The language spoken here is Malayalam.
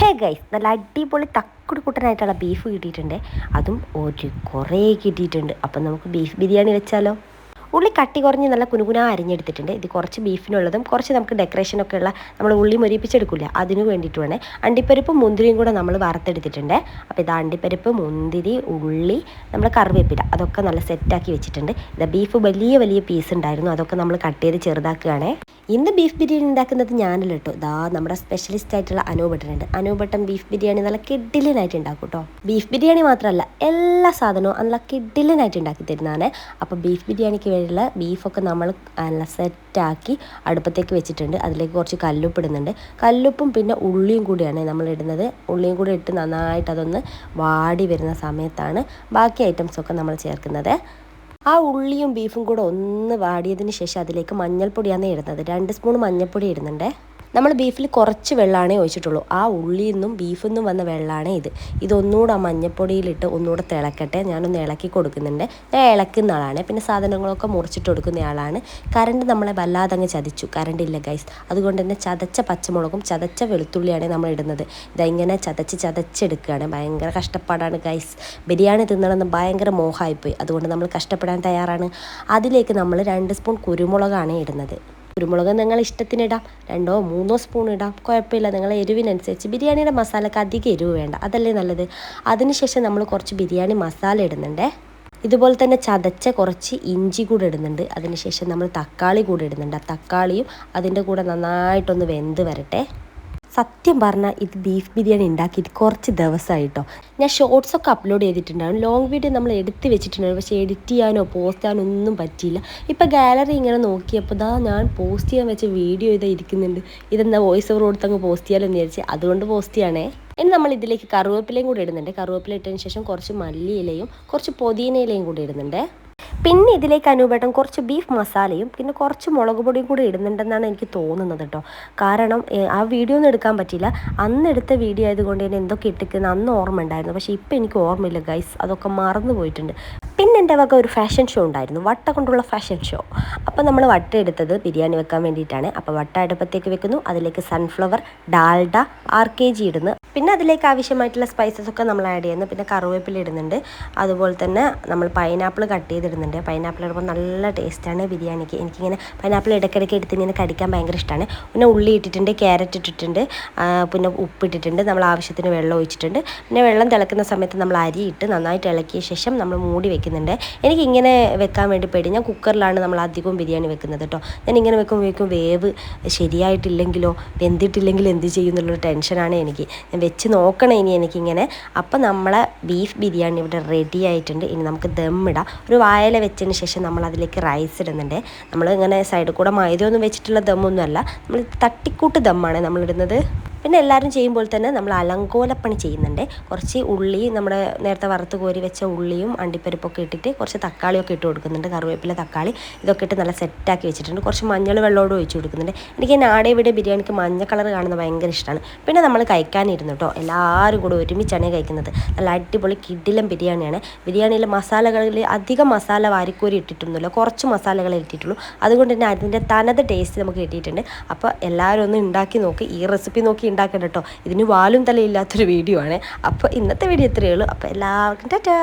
ഹേ ഗൈസ് നല്ല അടിപൊളി തക്കുടി കുട്ടനായിട്ടുള്ള ബീഫ് കിട്ടിയിട്ടുണ്ട്. അതും ഒരു കുറേ കിട്ടിയിട്ടുണ്ട്. അപ്പം നമുക്ക് ബീഫ് ബിരിയാണി വെച്ചാലോ? ഉള്ളി കട്ടി കുറഞ്ഞ് നല്ല കുനുകുന അരിഞ്ഞെടുത്തിട്ടുണ്ട്. ഇത് കുറച്ച് ബീഫിനുള്ളതും കുറച്ച് നമുക്ക് ഡെക്കറേഷനൊക്കെ ഉള്ള നമ്മൾ ഉള്ളി മൊരിപ്പിച്ചെടുക്കില്ല അതിന് വേണ്ടിയിട്ട് വേണേ അണ്ടിപ്പരിപ്പും മുന്തിരിയും കൂടെ നമ്മൾ വറുത്തെടുത്തിട്ടുണ്ട്. അപ്പോൾ ഇത് അണ്ടിപ്പരിപ്പ് മുന്തിരി ഉള്ളി നമ്മൾ കറിവേപ്പില അതൊക്കെ നല്ല സെറ്റാക്കി വെച്ചിട്ടുണ്ട്. ഇത് ബീഫ് വലിയ വലിയ പീസ് ഉണ്ടായിരുന്നു. അതൊക്കെ നമ്മൾ കട്ട് ചെയ്ത് ചെറുതാക്കുകയാണേ. ഇന്ന് ബീഫ് ബിരിയാണി ഉണ്ടാക്കുന്നത് ഞാനല്ല കേട്ടോ. ഇതാ നമ്മുടെ സ്പെഷ്യലിസ്റ്റ് ആയിട്ടുള്ള അനൂപട്ടനുണ്ട് അനൂപട്ടൻ ബീഫ് ബിരിയാണി നല്ല കിഡിലിനായിട്ട് ഉണ്ടാക്കും കേട്ടോ. ബീഫ് ബിരിയാണി മാത്രമല്ല എല്ലാ സാധനവും നല്ല കിഡിലിനായിട്ട് ഉണ്ടാക്കി തരുന്നതാണ്. അപ്പോൾ ബീഫ് ബിരിയാണിക്ക് വേണ്ടിയുള്ള ബീഫൊക്കെ നമ്മൾ നല്ല സെറ്റാക്കി അടുപ്പത്തേക്ക് വെച്ചിട്ടുണ്ട്. അതിലേക്ക് കുറച്ച് കല്ലുപ്പ് ഇടുന്നുണ്ട്. കല്ലുപ്പും പിന്നെ ഉള്ളിയും കൂടിയാണ് നമ്മൾ ഇടുന്നത്. ഉള്ളിയും കൂടി ഇട്ട് നന്നായിട്ട് അതൊന്ന് വാടി വരുന്ന സമയത്താണ് ബാക്കി ഐറ്റംസൊക്കെ നമ്മൾ ചേർക്കുന്നത്. ആ ഉള്ളിയും ബീഫും കൂടെ ഒന്ന് വാടിയതിന് ശേഷം അതിലേക്ക് മഞ്ഞൾപ്പൊടിയാണ് ഇടുന്നത്. രണ്ട് സ്പൂൺ മഞ്ഞൾപ്പൊടി ഇടുന്നുണ്ട്. നമ്മൾ ബീഫിൽ കുറച്ച് വെള്ളമാണേ ഒഴിച്ചിട്ടുള്ളൂ. ആ ഉള്ളിയിൽ നിന്നും ബീഫിൽ നിന്നും വന്ന വെള്ളമാണ് ഇത്. ഇതൊന്നുകൂടെ ആ മഞ്ഞപ്പൊടിയിലിട്ട് ഒന്നുകൂടെ തിളക്കട്ടെ. ഞാനൊന്ന് ഇളക്കി കൊടുക്കുന്നുണ്ട്. ഞാൻ ഇളക്കുന്ന ആളാണ്. പിന്നെ സാധനങ്ങളൊക്കെ മുറിച്ചിട്ട് കൊടുക്കുന്ന ആളാണ്. കറണ്ട് നമ്മളെ വല്ലാതെ അങ്ങ് ചതിച്ചു. കറണ്ട് ഇല്ല ഗൈസ് അതുകൊണ്ട് തന്നെ ചതച്ച പച്ചമുളകും ചതച്ച വെളുത്തുള്ളിയാണ് നമ്മൾ ഇടുന്നത്. ഇതെങ്ങനെ ചതച്ച് ചതച്ചെടുക്കുകയാണ് ഭയങ്കര കഷ്ടപ്പാടാണ് ഗൈസ് ബിരിയാണി തിന്നണമെന്ന് ഭയങ്കര മോഹമായിപ്പോയി. അതുകൊണ്ട് നമ്മൾ കഷ്ടപ്പെടാൻ തയ്യാറാണ്. അതിലേക്ക് നമ്മൾ രണ്ട് സ്പൂൺ കുരുമുളകാണ് ഇടുന്നത്. കുരുമുളക് നിങ്ങൾ ഇഷ്ടത്തിന് ഇടാം. രണ്ടോ മൂന്നോ സ്പൂൺ ഇടാം. കുഴപ്പമില്ല. നിങ്ങൾ എരിവിനനുസരിച്ച് ബിരിയാണിയുടെ മസാലക്ക് അധികം എരിവ് വേണ്ട. അതല്ലേ നല്ലത്. അതിനുശേഷം നമ്മൾ കുറച്ച് ബിരിയാണി മസാല ഇടുന്നുണ്ടേ. ഇതുപോലെ തന്നെ ചതച്ച കുറച്ച് ഇഞ്ചി കൂടെ ഇടുന്നുണ്ട്. അതിനുശേഷം നമ്മൾ തക്കാളി കൂടെ ഇടുന്നുണ്ട്. ആ തക്കാളിയും അതിന്റെ കൂടെ നന്നായിട്ടൊന്ന് വെന്ത് വരട്ടെ. സത്യം പറഞ്ഞാൽ ഇത് ബീഫ് ബിരിയാണി ഉണ്ടാക്കിയിട്ട് കുറച്ച് ദിവസമായിട്ടോ ഞാൻ ഷോർട്സ് ഒക്കെ അപ്ലോഡ് ചെയ്തിട്ടുണ്ടായിരുന്നു. ലോങ് വീഡിയോ നമ്മൾ എടുത്ത് വെച്ചിട്ടുണ്ടായിരുന്നു. പക്ഷേ എഡിറ്റ് ചെയ്യാനോ പോസ്റ്റ് ചെയ്യാനോ ഒന്നും പറ്റിയില്ല. ഇപ്പം ഗാലറി ഇങ്ങനെ നോക്കിയപ്പോൾ ദാ ഞാൻ പോസ്റ്റ് ചെയ്യാൻ വെച്ച വീഡിയോ ഇതാ ഇരിക്കുന്നുണ്ട്. ഇതെന്താ വോയിസ് ഓവർ കൊടുത്തങ്ങ് പോസ്റ്റ് ചെയ്യാമെന്ന് വിചാരിച്ച് അതുകൊണ്ട് പോസ്റ്റ് ചെയ്യണേ ഇനി നമ്മൾ ഇതിലേക്ക് കറുവേപ്പിലയും കൂടി ഇടുന്നുണ്ട്. കറുവേപ്പില ഇട്ടതിന് ശേഷം കുറച്ച് മല്ലിയിലയും കുറച്ച് പുതിന കൂടി ഇടുന്നുണ്ട്. പിന്നെ ഇതിലേക്ക് അനുപേട്ടൻ കുറച്ച് ബീഫ് മസാലയും പിന്നെ കുറച്ച് മുളക് പൊടിയും കൂടി ഇടുന്നുണ്ടെന്നാണ് എനിക്ക് തോന്നുന്നത് കേട്ടോ കാരണം ആ വീഡിയോ ഒന്നും എടുക്കാൻ പറ്റില്ല അന്ന് എടുത്ത വീഡിയോ ആയതുകൊണ്ട് തന്നെ എന്തൊക്കെ ഇട്ടിക്കുന്ന അന്ന് ഓർമ്മ ഉണ്ടായിരുന്നു പക്ഷേ ഇപ്പം എനിക്ക് ഓർമ്മയില്ല ഗൈസ് അതൊക്കെ മറന്നു പോയിട്ടുണ്ട് പിന്നെ എന്റെ വക ഒരു ഫാഷൻ ഷോ ഉണ്ടായിരുന്നു വട്ട കൊണ്ടുള്ള ഫാഷൻ ഷോ. അപ്പോൾ നമ്മൾ വട്ട എടുത്തത് ബിരിയാണി വെക്കാൻ വേണ്ടിയിട്ടാണ്. അപ്പോൾ വട്ട അടുപ്പത്തേക്ക് വെക്കുന്നു അതിലേക്ക് sunflower Dalda R K G ഇടുന്നു. പിന്നെ അതിലേക്ക് ആവശ്യമായിട്ടുള്ള സ്പൈസസ് ഒക്കെ നമ്മൾ ആഡ് ചെയ്യുന്നു. പിന്നെ കറിവേപ്പില ഇടുന്നുണ്ട്. അതുപോലെ തന്നെ നമ്മൾ പൈനാപ്പിൾ കട്ട് ചെയ്തിടുന്നുണ്ട്. പൈനാപ്പിൾ ഇടുമ്പോൾ നല്ല ടേസ്റ്റാണ് ബിരിയാണിക്ക്. എനിക്കിങ്ങനെ പൈനാപ്പിൾ ഇടയ്ക്കിടയ്ക്ക് എടുത്ത് ഇങ്ങനെ കടിക്കാൻ ഭയങ്കര ഇഷ്ടമാണ് പിന്നെ ഉള്ളി ഇട്ടിട്ടുണ്ട് ക്യാരറ്റ് ഇട്ടിട്ടുണ്ട് പിന്നെ ഉപ്പിട്ടിട്ടുണ്ട് നമ്മൾ ആവശ്യത്തിന് വെള്ളം ഒഴിച്ചിട്ടുണ്ട്. പിന്നെ വെള്ളം തിളക്കുന്ന സമയത്ത് നമ്മൾ അരി ഇട്ട് നന്നായിട്ട് ഇളക്കിയ ശേഷം നമ്മൾ മൂടി വെക്കുന്നുണ്ട്. എനിക്ക് ഇങ്ങനെ വെക്കാൻ വേണ്ടി പേടി. ഞാൻ കുക്കറിലാണ് നമ്മൾ അധികവും ബിരിയാണി വെക്കുന്നത് കേട്ടോ. ഞാൻ ഇങ്ങനെ വെക്കുമ്പോഴേക്കും വേവ് ശരിയായിട്ടില്ലെങ്കിലോ വെന്തിട്ടില്ലെങ്കിലോ എന്ത് ചെയ്യും എന്നുള്ളൊരു ടെൻഷനാണ് എനിക്ക്. ഞാൻ വെച്ച് നോക്കണം ഇനി എനിക്കിങ്ങനെ. അപ്പം നമ്മളെ ബീഫ് ബിരിയാണി ഇവിടെ റെഡി ആയിട്ടുണ്ട്. ഇനി നമുക്ക് ദമ്മിടാം ഒരു വായല വെച്ചതിന് ശേഷം നമ്മൾ അതിലേക്ക് റൈസ് ഇടുന്നുണ്ട്. നമ്മൾ ഇങ്ങനെ സൈഡിൽ കൂടെ മൈദ ഒന്നും വെച്ചിട്ടുള്ള ദമ്മൊന്നുമല്ല നമ്മൾ തട്ടിക്കൂട്ട് ദമ്മാണ് നമ്മളിടുന്നത്. പിന്നെ എല്ലാവരും ചെയ്യുമ്പോൾ തന്നെ നമ്മൾ അലങ്കോലപ്പണി ചെയ്യുന്നുണ്ട്. കുറച്ച് ഉള്ളി നമ്മുടെ നേരത്തെ വറുത്ത് കോരി വെച്ച ഉള്ളിയും അണ്ടിപ്പരിപ്പൊക്കെ ഇട്ടിട്ട് കുറച്ച് തക്കാളിയൊക്കെ ഇട്ട് കൊടുക്കുന്നുണ്ട്. കറിവേപ്പില തക്കാളി ഇതൊക്കെ ഇട്ട് നല്ല സെറ്റാക്കി വെച്ചിട്ടുണ്ട്. കുറച്ച് മഞ്ഞൾ വെള്ളമോട് ഒഴിച്ച് കൊടുക്കുന്നുണ്ട്. എനിക്ക് നാടെ ഇവിടെ ബിരിയാണിക്ക് മഞ്ഞ കളർ കാണുന്നത് ഭയങ്കര ഇഷ്ടമാണ്. പിന്നെ നമ്മൾ കഴിക്കാനിരുന്നു കേട്ടോ. എല്ലാവരും കൂടെ ഒരുമിച്ചാണ് കഴിക്കുന്നത്. നല്ല അടിപൊളി കിഡിലം ബിരിയാണിയാണ്. ബിരിയാണിയിലെ മസാലകളിൽ അധികം മസാല വാരിക്കോരി ഇട്ടിട്ടൊന്നുമില്ല. കുറച്ച് മസാലകളെ ഇട്ടിട്ടുള്ളൂ. അതുകൊണ്ട് തന്നെ അതിന്റെ തനത് ടേസ്റ്റ് നമുക്ക് കിട്ടിയിട്ടുണ്ട്. അപ്പോൾ എല്ലാവരും ഒന്ന് ഉണ്ടാക്കി നോക്കി. ഈ റെസിപ്പി നോക്കി ഉണ്ടാക്കണം കേട്ടോ. ഇതിന് വാലും തലയില്ലാത്തൊരു വീഡിയോ ആണ്. അപ്പോൾ ഇന്നത്തെ വീഡിയോ ഇത്രയേ ഉള്ളൂ. അപ്പോൾ എല്ലാവർക്കും ടാറ്റാ.